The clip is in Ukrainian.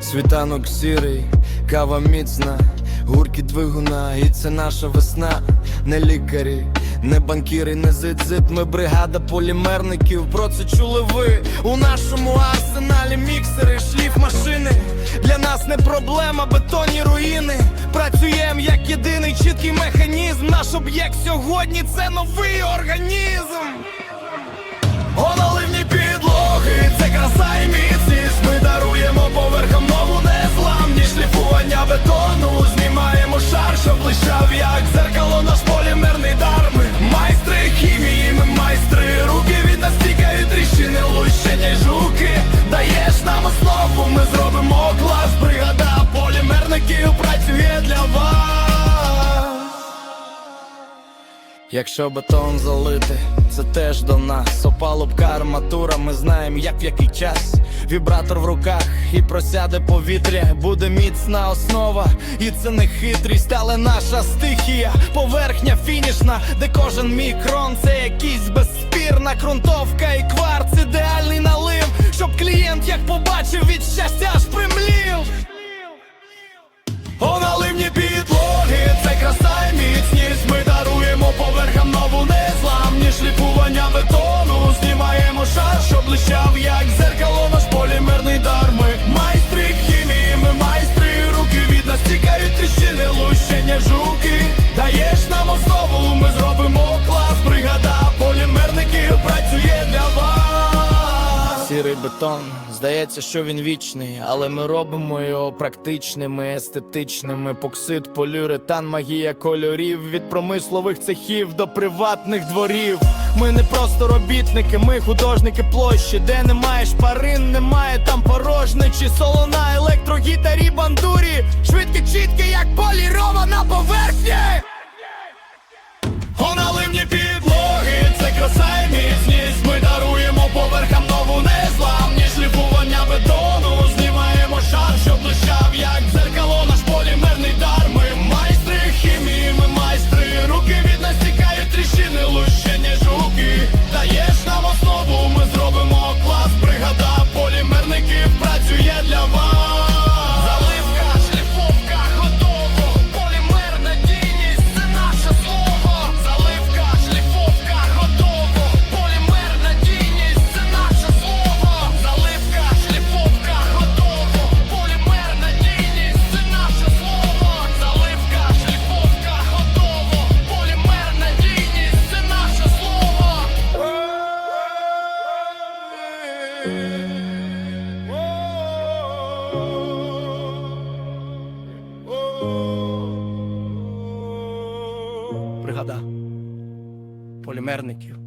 Світанок сірий, кава міцна, гурки двигуна, і це наша весна, не лікарі, не банкіри, не зит-зит Ми бригада полімерників, про це чули ви У нашому арсеналі. Міксери, шліф машини. Для нас не проблема, бетонні руїни. Працюєм як єдиний чіткий механізм. Наш об'єкт сьогодні це новий організм. Оналивні підлоги, це краса і міцність Якщо бетон залити, це теж до нас. Опалубка арматура, ми знаємо, як в який час. Вібратор в руках і просяде повітря. Буде міцна основа, і це не хитрість, але наша стихія. Поверхня фінішна, де кожен мікрон це якийсь безспірна ґрунтовка і кварц, ідеальний налив, щоб клієнт як побачив від щастя Сірий бетон, здається, що він вічний, але ми робимо його практичними, естетичними. Поксид, поліуретан, магія кольорів від промислових цехів до приватних дворів. Ми не просто робітники, ми художники площі, де немає шпарин, немає там порожничі, солона, електрогітарі, бандурі, швидкі, чіткі, як полірована поверхні. Бригада полімерників